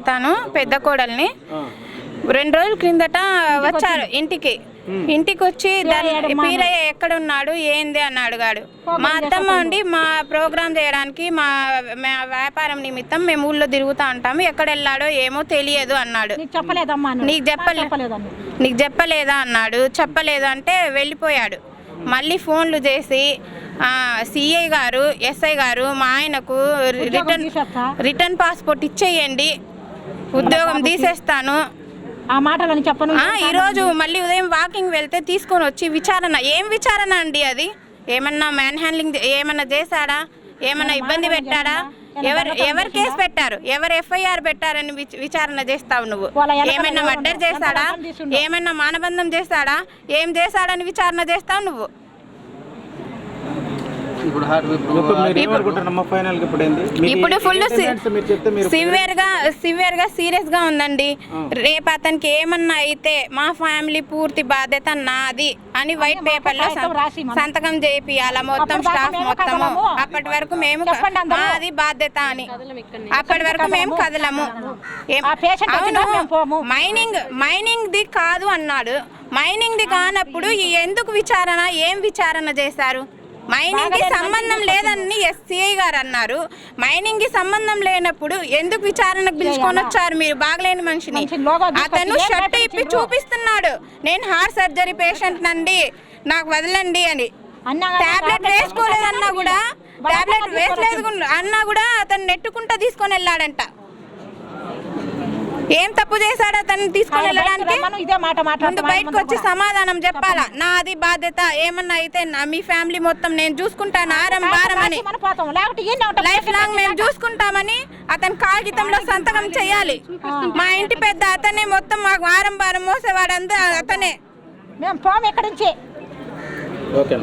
అవుతాను పెద్ద కోడల్ని. రెండు రోజుల క్రిందట వచ్చారు ఇంటికి. ఇంటికి వచ్చి పీరయ్య ఎక్కడ ఉన్నాడు ఏంది అని అడిగాడు. మా అత్తమ్మ ఉండి మా ప్రోగ్రామ్ చేయడానికి మా మా వ్యాపారం నిమిత్తం మేము ఊళ్ళో తిరుగుతూ ఉంటాము ఎక్కడ వెళ్ళాడో ఏమో తెలియదు అన్నాడు. నీకు చెప్పలేదమ్మా నువ్వు. నీకు చెప్పలేదా అన్నాడు. చెప్పలేదు అంటే వెళ్ళిపోయాడు. మళ్ళీ ఫోన్లు చేసి సిఐ గారు ఎస్ఐ గారు మా ఆయనకు రిటర్న్. రిటర్న్ పాస్పోర్ట్ ఇచ్చేయండి. ఉద్యోగం తీసేస్తాను. ఆ మాటలని చెప్పను. ఈరోజు మళ్ళీ ఉదయం వాకింగ్ వెళ్తే తీసుకొని వచ్చి విచారణ. ఏం విచారణ అండి అది? ఏమన్నా మ్యాన్ హ్యాండ్లింగ్ ఏమన్నా చేశాడా? ఏమన్నా ఇబ్బంది పెట్టాడా? ఎవరు ఎవరు కేసు పెట్టారు? ఎవరు ఎఫ్ఐఆర్ పెట్టారని విచ- విచారణ చేస్తావు నువ్వు? ఏమైనా మర్డర్? చేశాడా? తీసుండ్రు? ఏమైనా మానబంధం చేశాడా? ఏం చేశాడని విచారణ చేస్తావు నువ్వు ఇప్పుడు హార్ట్ ఇప్పుడు మీరు ఏమనుకుంటున్నారమ్మా ఫైనల్గా ఇప్పుడు ఏంది మీకు ఇప్పుడు ఏ- ఫుల్ సివియర్గా సివియర్గా సీరియస్గా ఉందండి. రేపు అతనికి ఏమన్నా అయితే మా ఫ్యామిలీ పూర్తి బాధ్యత నాది అని వైట్ పేపర్లో. సంతకం చేపియాల మొత్తం స్టాఫ్ మొత్తము. అప్పటి వరకు మేము. మాది బాధ్యత అని. అప్పటి వరకు మేము కదలము. అవును. మైనింగ్ మైనింగ్ ది కాదు అన్నాడు. మైనింగ్ ది కానప్పుడు ఎందుకు విచారణ? ఏం విచారణ చేశారు? మైనింగ్కి సంబంధం లేదని ఎస్సీఐ గారు అన్నారు. మైనింగ్కి సంబంధం లేనప్పుడు ఎందుకు విచారణకు పిలుచుకొని వచ్చారు మీరు? బాగలేని మనిషిని. అతను షర్ట్ ఇప్పి? చూపిస్తున్నాడు. నేను హార్ట్ సర్జరీ పేషెంట్ నండి. నాకు వదలండి అని. టాబ్లెట్ వేసుకోలేదన్నా కూడా టాబ్లెట్ వేసలేదు అన్నా కూడా అతను నెట్టుకుంటా తీసుకొని వెళ్ళాడంట. ఏం తప్పు చేశాడు అతను తీసుకొని వెళ్ళడానికి? రమ్మను, ఇదే మాట ముందు బయటకు వచ్చి సమాధానం చెప్పాలా? నాది బాధ్యత ఏమన్నా అయితే నా మీ ఫ్యామిలీ మొత్తం నేను చూసుకుంటాను ఆరం భారం అని. లైఫ్ లాంగ్ మేము చూసుకుంటామని అతని కాగితంలో సంతకం చేయాలి. మా ఇంటి పెద్ద అతనే మొత్తం మాకు ఆరం భారం మోసేవాడంతా అతనే. మేము పోము ఇక్కడి నుంచి? ఓకే